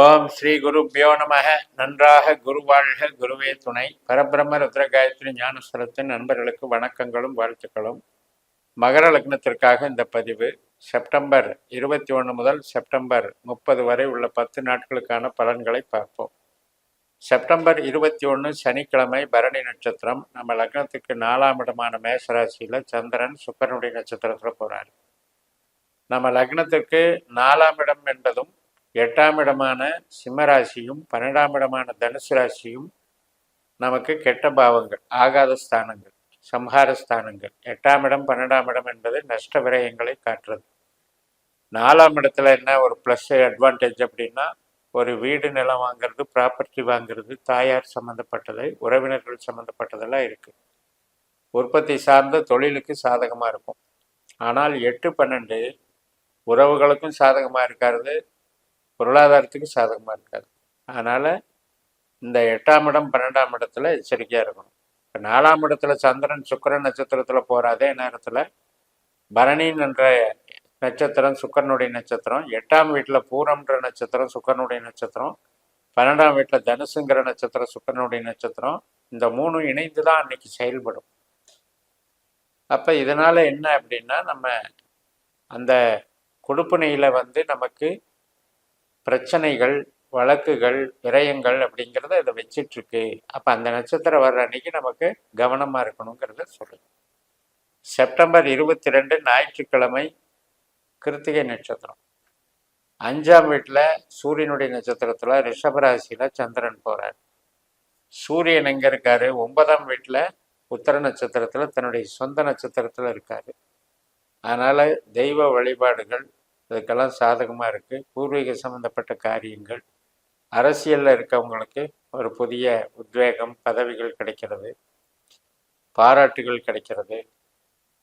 ஓம் ஸ்ரீ குருப்பியோ நமக. நன்றாக குருவாழ்க குருவே துணை. பரபிரம்ம ருத்ர காயத்ரி ஞானஸ்வரத்தின் நண்பர்களுக்கு வணக்கங்களும் வாழ்த்துக்களும். மகர லக்னத்திற்காக இந்த பதிவு செப்டம்பர் இருபத்தி ஒன்று முதல் செப்டம்பர் முப்பது வரை உள்ள பத்து நாட்களுக்கான பலன்களை பார்ப்போம். செப்டம்பர் இருபத்தி ஒன்று சனிக்கிழமை பரணி நட்சத்திரம். நம்ம லக்னத்துக்கு நாலாம் இடமான மேசராசியில் சந்திரன் சுக்கரனுடைய நட்சத்திரத்தில் போகிறார் நம்ம லக்னத்துக்கு நாலாம் இடம் என்பதும் எட்டாம் இடமான சிம்மராசியும் பன்னெண்டாம் இடமான தனுசு ராசியும் நமக்கு கெட்ட பாவங்கள் ஆகாத ஸ்தானங்கள் சம்ஹார ஸ்தானங்கள். எட்டாம் இடம் பன்னெண்டாம் இடம் என்பது நஷ்ட விரயங்களை காட்டுறது. நாலாம் இடத்துல என்ன ஒரு ப்ளஸ் அட்வான்டேஜ் அப்படின்னா ஒரு வீடு நிலம் வாங்குறது ப்ராப்பர்ட்டி வாங்குறது தாயார் சம்மந்தப்பட்டது உறவினர்கள் சம்மந்தப்பட்டதெல்லாம் இருக்குது உற்பத்தி சார்ந்த தொழிலுக்கு சாதகமாக இருக்கும். ஆனால் எட்டு பன்னெண்டு உறவுகளுக்கும் சாதகமாக இருக்காது பொருளாதாரத்துக்கு சாதகமாக இருக்காது. அதனால் இந்த எட்டாம் இடம் பன்னெண்டாம் இடத்துல எச்சரிக்கையாக இருக்கணும். இப்போ நாலாம் இடத்துல சந்திரன் சுக்கரன் நட்சத்திரத்தில் போகிற அதே நேரத்தில் பரணின் என்ற நட்சத்திரம் சுக்கரனுடைய நட்சத்திரம் எட்டாம் வீட்டில் பூரம்ன்ற நட்சத்திரம் சுக்கரனுடைய நட்சத்திரம் பன்னெண்டாம் வீட்டில் தனுசுங்கிற நட்சத்திரம் சுக்கரனுடைய நட்சத்திரம் இந்த மூணும் இணைந்து தான் அன்னைக்கு செயல்படும். அப்போ இதனால் என்ன அப்படின்னா நம்ம அந்த கொடுப்பனையில் வந்து நமக்கு பிரச்சனைகள் வழக்குகள் விரயங்கள் அப்படிங்கிறத இதை வச்சிட்ருக்கு. அப்போ அந்த நட்சத்திரம் வர்ற அன்னைக்கு நமக்கு கவனமாக இருக்கணுங்கிறத சொல்லுது செப்டம்பர் இருபத்தி ரெண்டு ஞாயிற்றுக்கிழமை கிருத்திகை நட்சத்திரம். அஞ்சாம் வீட்டில் சூரியனுடைய நட்சத்திரத்தில் ரிஷபராசியில் சந்திரன் போகிறார் சூரியன் எங்கே இருக்காரு? ஒன்பதாம் வீட்டில் உத்தர நட்சத்திரத்தில் தன்னுடைய சொந்த நட்சத்திரத்தில் இருக்கார். அதனால் தெய்வ வழிபாடுகள் இதுக்கெல்லாம் சாதகமாக இருக்குது பூர்வீக சம்மந்தப்பட்ட காரியங்கள் அரசியலில் இருக்கவங்களுக்கு ஒரு புதிய உத்வேகம் பதவிகள் கிடைக்கிறது பாராட்டுகள் கிடைக்கிறது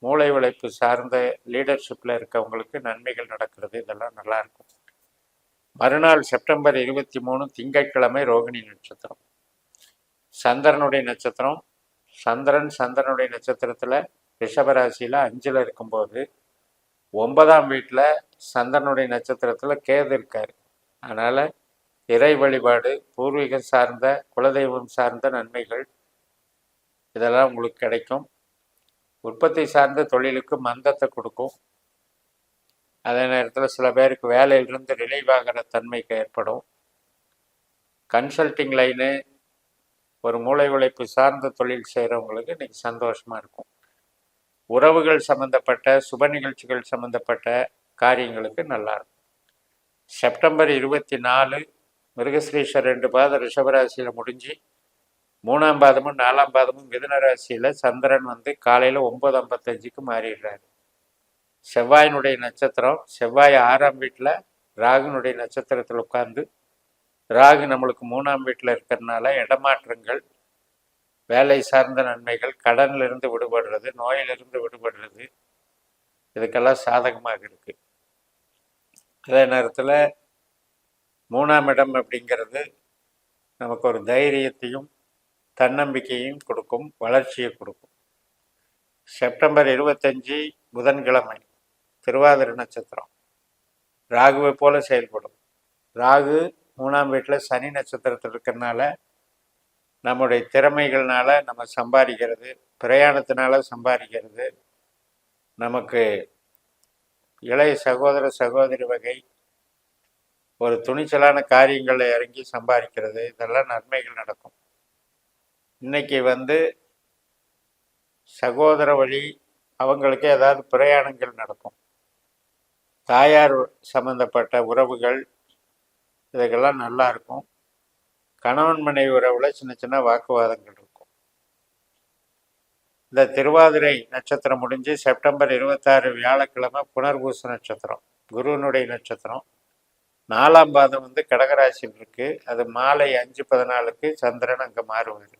மூளை உழைப்பு சார்ந்த லீடர்ஷிப்பில் இருக்கவங்களுக்கு நன்மைகள் நடக்கிறது இதெல்லாம் நல்லாயிருக்கும் மறுநாள் செப்டம்பர் இருபத்தி மூணு திங்கட்கிழமை ரோகிணி நட்சத்திரம். சந்திரனுடைய நட்சத்திரம் சந்திரன் சந்திரனுடைய நட்சத்திரத்தில் ரிஷபராசியில் அஞ்சில் இருக்கும்போது ஒன்பதாம் வீட்டில் சந்திரனுடைய நட்சத்திரத்தில் கேது இருக்கார். அதனால் இறை வழிபாடு பூர்வீகம் சார்ந்த குலதெய்வம் சார்ந்த நன்மைகள் இதெல்லாம் உங்களுக்கு கிடைக்கும். உற்பத்தி சார்ந்த தொழிலுக்கு மந்தத்தை கொடுக்கும். அதே நேரத்தில் சில பேருக்கு வேலையிலிருந்து ரிலீவ் ஆகிற தன்மைக்கு ஏற்படும். கன்சல்டிங் லைனு ஒரு மூளை உழைப்பு சார்ந்த தொழில் செய்கிறவங்களுக்கு இன்னைக்கு சந்தோஷமாக இருக்கும். உறவுகள் சம்மந்தப்பட்ட சுப நிகழ்ச்சிகள் சம்மந்தப்பட்ட காரியங்களுக்கு நல்லா இருக்கும். செப்டம்பர் இருபத்தி நாலு மிருகஸ்ரீஸ்வர் ரெண்டு பாதம் ரிஷபராசியில் முடிஞ்சு மூணாம் பாதமும் நாலாம் பாதமும் மிதுன ராசியில் சந்திரன் வந்து காலையில் ஒம்பது ஐம்பத்தஞ்சுக்கு மாறிடுறாரு. செவ்வாயினுடைய நட்சத்திரம் செவ்வாய் ஆறாம் வீட்டில் ராகுனுடைய நட்சத்திரத்தில் உட்காந்து ராகு நம்மளுக்கு மூணாம் வீட்டில் இருக்கிறதுனால இடமாற்றங்கள் வேலை சார்ந்த நன்மைகள் கடனிலிருந்து விடுபடுறது நோயிலிருந்து விடுபடுறது இதுக்கெல்லாம் சாதகமாக இருக்குது அதே நேரத்தில் மூணாம் இடம் அப்படிங்கிறது நமக்கு ஒரு தைரியத்தையும் தன்னம்பிக்கையும் கொடுக்கும் வளர்ச்சியை கொடுக்கும். செப்டம்பர் இருபத்தஞ்சி புதன்கிழமை திருவாதிரை நட்சத்திரம். ராகுவை போல செயல்படும். ராகு மூணாம் வீட்டில் சனி நட்சத்திரத்தில் இருக்கிறனால நம்முடைய திறமைகள்னால நம்ம சம்பாதிக்கிறது பிரயாணத்தினால சம்பாதிக்கிறது நமக்கு இளைய சகோதர சகோதரி வகை ஒரு துணிச்சலான காரியங்களில் இறங்கி சம்பாதிக்கிறது. இதெல்லாம் நன்மைகள் நடக்கும். இன்னைக்கு வந்து சகோதர வழி அவங்களுக்கு ஏதாவது பிரயாணங்கள் நடக்கும். தாயார் சம்பந்தப்பட்ட உறவுகள் இதுக்கெல்லாம் நல்லா இருக்கும். கணவன் மனைவி உறவில் சின்ன சின்ன வாக்குவாதங்கள் இருக்கும். இந்த திருவாதிரை நட்சத்திரம் முடிஞ்சு செப்டம்பர் இருபத்தாறு வியாழக்கிழமை புனர்பூச நட்சத்திரம் குருவனுடைய நட்சத்திரம். நாலாம் பாதம் வந்து கடகராசியில் இருக்கு. அது மாலை அஞ்சு பதினாலுக்கு சந்திரன் அங்கே மாறுவார்.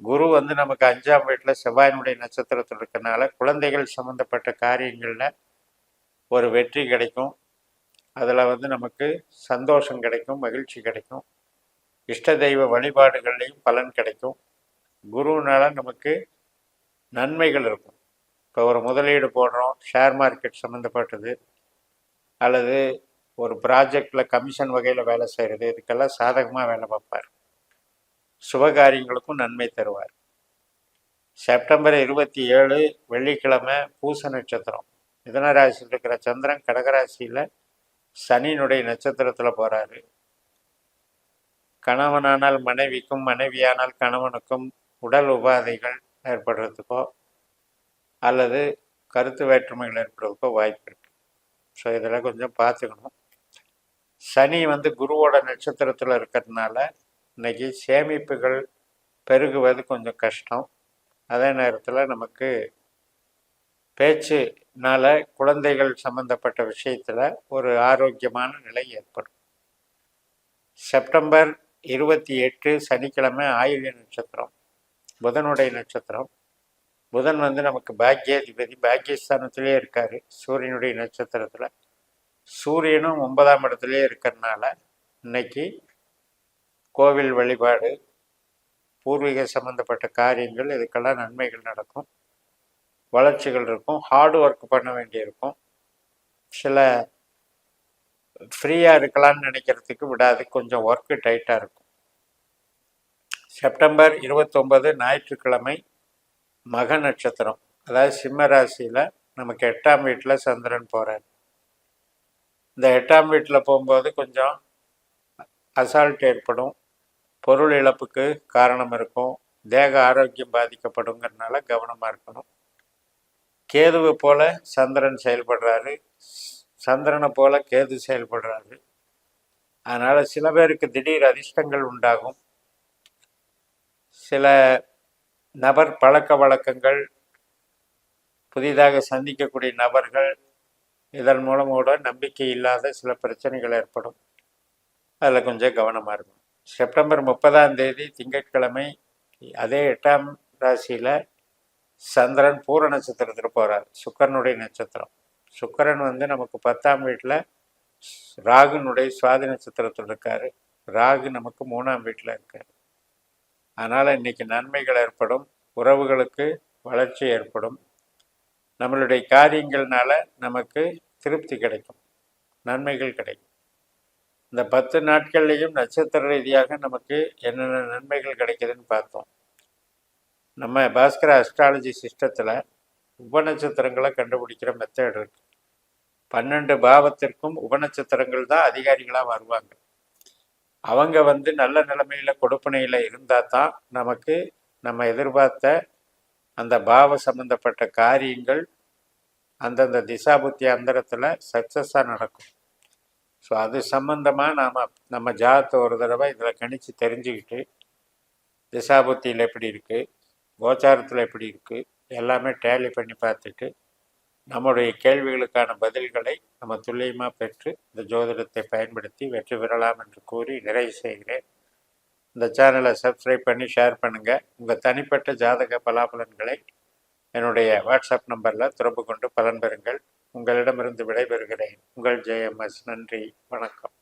குரு வந்து நமக்கு அஞ்சாம் வீட்டில் செவ்வாயினுடைய நட்சத்திரத்தில் இருக்கனால குழந்தைகள் சம்மந்தப்பட்ட காரியங்களில் ஒரு வெற்றி கிடைக்கும். அதில் வந்து நமக்கு சந்தோஷம் கிடைக்கும் மகிழ்ச்சி கிடைக்கும். இஷ்ட தெய்வ வழிபாடுகள்லையும் பலன் கிடைக்கும். குருவினால நமக்கு நன்மைகள் இருக்கும். இப்போ ஒரு முதலீடு போடுறோம் ஷேர் மார்க்கெட் சம்மந்தப்பட்டது அல்லது ஒரு ப்ராஜெக்டில் கமிஷன் வகையில் வேலை செய்கிறது இதுக்கெல்லாம் சாதகமாக வேலை பார்ப்பார். சுபகாரியங்களுக்கும் நன்மை தருவார். செப்டம்பர் இருபத்தி ஏழு வெள்ளிக்கிழமை பூச நட்சத்திரம். மிதன ராசியில் இருக்கிற சந்திரன் கடகராசியில் சனியினுடைய நட்சத்திரத்தில் போகிறாரு கணவனானால் மனைவிக்கும் மனைவியானால் கணவனுக்கும் உடல் உபாதைகள் ஏற்படுறதுக்கோ அல்லது கருத்து வேற்றுமைகள் ஏற்படுறதுக்கோ வாய்ப்பு இருக்கு. ஸோ இதெல்லாம் கொஞ்சம் பார்த்துக்கணும். சனி வந்து குருவோட நட்சத்திரத்தில் இருக்கிறதுனால இன்னைக்கு சேமிப்புகள் பெருகுவது கொஞ்சம் கஷ்டம். அதே நேரத்தில் நமக்கு பேச்சுனால குழந்தைகள் சம்பந்தப்பட்ட விஷயத்தில் ஒரு ஆரோக்கியமான நிலை ஏற்படும். செப்டம்பர் இருபத்தி எட்டு சனிக்கிழமை ஆயுத நட்சத்திரம். புதனுடைய நட்சத்திரம். புதன் வந்து நமக்கு பாக்கியாதிபதி பாக்கியஸ்தானத்திலே இருக்கார் சூரியனுடைய நட்சத்திரத்தில். சூரியனும் ஒன்பதாம் இடத்துலேயே இருக்கிறதுனால இன்னைக்கு கோவில் வழிபாடு பூர்வீக சம்மந்தப்பட்ட காரியங்கள் இதுக்கெல்லாம் நன்மைகள் நடக்கும். வளர்ச்சிகள் இருக்கும் ஹார்ட் ஒர்க் பண்ண வேண்டியிருக்கும். சில ஃப்ரீயாக இருக்கலாம்னு நினைக்கிறதுக்கு விடாது கொஞ்சம் ஒர்க்கு டைட்டாக இருக்கும். செப்டம்பர் இருபத்தொம்பது ஞாயிற்றுக்கிழமை மக நட்சத்திரம். அதாவது சிம்ம ராசியில் நமக்கு எட்டாம் வீட்டில் சந்திரன் போகிறார் இந்த எட்டாம் வீட்டில் போகும்போது கொஞ்சம் அசால்ட் ஏற்படும். பொருள் இழப்புக்கு காரணம் இருக்கும். தேக ஆரோக்கியம் பாதிக்கப்படுங்கிறதுனால கவனமாக இருக்கணும். கேதுவை போல சந்திரன் செயல்படுறாரு. சந்திரனை போல கேது செயல்படுறாரு. அதனால் சில பேருக்கு திடீர் அதிர்ஷ்டங்கள் உண்டாகும். சில நபர் பழக்க வழக்கங்கள் புதிதாக சந்திக்கக்கூடிய நபர்கள் இதன் மூலம் கூட நம்பிக்கை இல்லாத சில பிரச்சனைகள் ஏற்படும். அதில் கொஞ்சம் கவனமாக இருக்கும் செப்டம்பர் முப்பதாம் தேதி திங்கட்கிழமை அதே எட்டாம் ராசியில் சந்திரன் பூர நட்சத்திரத்தில் போகிறார் சுக்கரனுடைய நட்சத்திரம். சுக்கரன் வந்து நமக்கு பத்தாம் வீட்டில் ராகுனுடைய சுவாதி நட்சத்திரத்தில் இருக்கார். ராகு நமக்கு மூணாம் வீட்டில் இருக்கார். அதனால் இன்னைக்கு நன்மைகள் ஏற்படும் உறவுகளுக்கு வளர்ச்சி ஏற்படும். நம்மளுடைய காரியங்கள்னால நமக்கு திருப்தி கிடைக்கும். நன்மைகள் கிடைக்கும். இந்த பத்து நாட்கள்லையும் நட்சத்திர ரீதியாக நமக்கு என்னென்ன நன்மைகள் கிடைக்குதுன்னு பார்த்தோம். நம்ம பாஸ்கர அஸ்ட்ராலஜி சிஸ்டத்தில் உபநட்சத்திரங்களை கண்டுபிடிக்கிற மெத்தட் இருக்குது பன்னெண்டு பாவத்திற்கும் உபநட்சத்திரங்கள் தான் அதிகாரிகளாக வருவாங்க. அவங்க வந்து நல்ல நிலைமையில கொடுப்பனையில் இருந்தால் தான் நமக்கு நம்ம எதிர்பார்த்த அந்த பாவ சம்பந்தப்பட்ட காரியங்கள் அந்தந்த திசாபுத்தி அந்தரத்தில் சக்ஸஸாக நடக்கும். ஸோ அது சம்பந்தமாக நாம் நம்ம ஜாதத்தை ஒரு தடவை இதில் கணித்து தெரிஞ்சுக்கிட்டு திசாபுத்தியில் எப்படி இருக்குது கோச்சாரத்தில் எப்படி இருக்குது எல்லாமே டேலி பண்ணி பார்த்துட்டு நம்முடைய கேள்விகளுக்கான பதில்களை நம்ம துல்லியமாக பெற்று இந்த ஜோதிடத்தை பயன்படுத்தி வெற்றி பெறலாம் என்று கூறி நிறைவு செய்கிறேன். இந்த சேனலை சப்ஸ்கிரைப் பண்ணி ஷேர் பண்ணுங்கள் உங்கள் தனிப்பட்ட ஜாதக பலாபலன்களை என்னுடைய வாட்ஸ்அப் நம்பரில் தொடர்பு கொண்டு பலன் பெறுங்கள். உங்களிடமிருந்து விடைபெறுகிறேன். உங்கள் ஜெயம் எஸ் நன்றி. வணக்கம்.